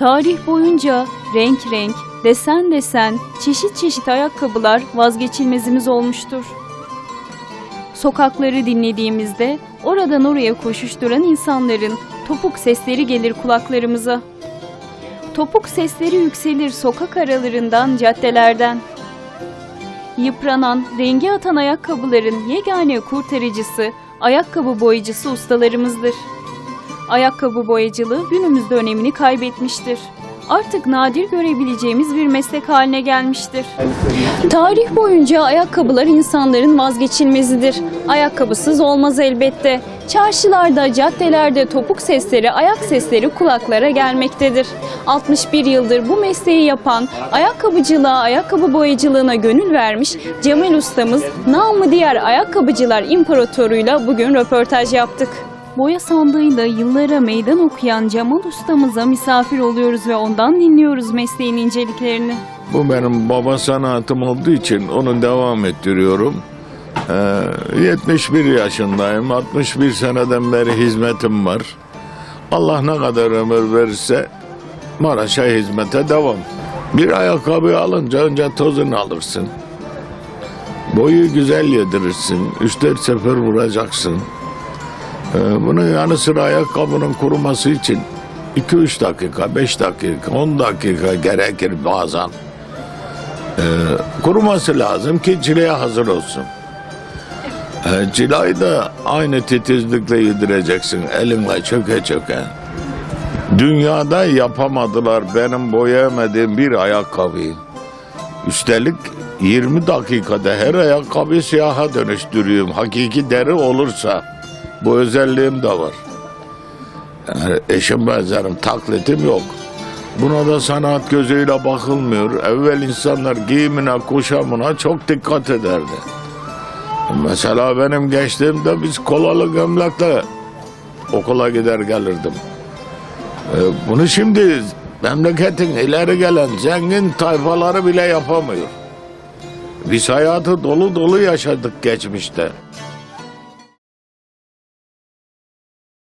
Tarih boyunca renk renk, desen desen, çeşit çeşit ayakkabılar vazgeçilmezimiz olmuştur. Sokakları dinlediğimizde oradan oraya koşuşturan insanların topuk sesleri gelir kulaklarımıza. Topuk sesleri yükselir sokak aralarından, caddelerden. Yıpranan, rengi atan ayakkabıların yegane kurtarıcısı, ayakkabı boyacısı ustalarımızdır. Ayakkabı boyacılığı günümüzde önemini kaybetmiştir. Artık nadir görebileceğimiz bir meslek haline gelmiştir. Tarih boyunca ayakkabılar insanların vazgeçilmezidir. Ayakkabısız olmaz elbette. Çarşılarda, caddelerde topuk sesleri, ayak sesleri kulaklara gelmektedir. 61 yıldır bu mesleği yapan, ayakkabıcılığa, ayakkabı boyacılığına gönül vermiş Cemal ustamız, namı diğer ayakkabıcılar imparatoruyla bugün röportaj yaptık. Boya sandığıyla yıllara meydan okuyan Cemal ustamıza misafir oluyoruz ve ondan dinliyoruz mesleğin inceliklerini. Bu benim baba sanatım olduğu için onu devam ettiriyorum. Ee, 71 yaşındayım. 61 seneden beri hizmetim var. Allah ne kadar ömür verirse Maraş'a hizmete devam. Bir ayakkabı alınca önce tozunu alırsın. Boyu güzel yedirirsin. 3-4 sefer vuracaksın. Ee, bunun yanı sıra ayakkabının kuruması için 2-3 dakika, 5 dakika, 10 dakika gerekir bazen. Ee, kuruması lazım ki cileye hazır olsun. Ee, cilayı da aynı titizlikle yedireceksin elinle çöke çöke. Dünyada yapamadılar benim boyayamadığım bir ayakkabıyı. Üstelik 20 dakikada her ayakkabıyı siyaha dönüştürüyorum. Hakiki deri olursa bu özelliğim de var. Yani eşim benzerim, taklitim yok. Buna da sanat gözüyle bakılmıyor. Evvel insanlar giyimine, kuşamına çok dikkat ederdi. Mesela benim gençliğimde biz kolalı gömlekle okula gider gelirdim. Ee, bunu şimdi memleketin ileri gelen zengin tayfaları bile yapamıyor. Biz hayatı dolu dolu yaşadık geçmişte.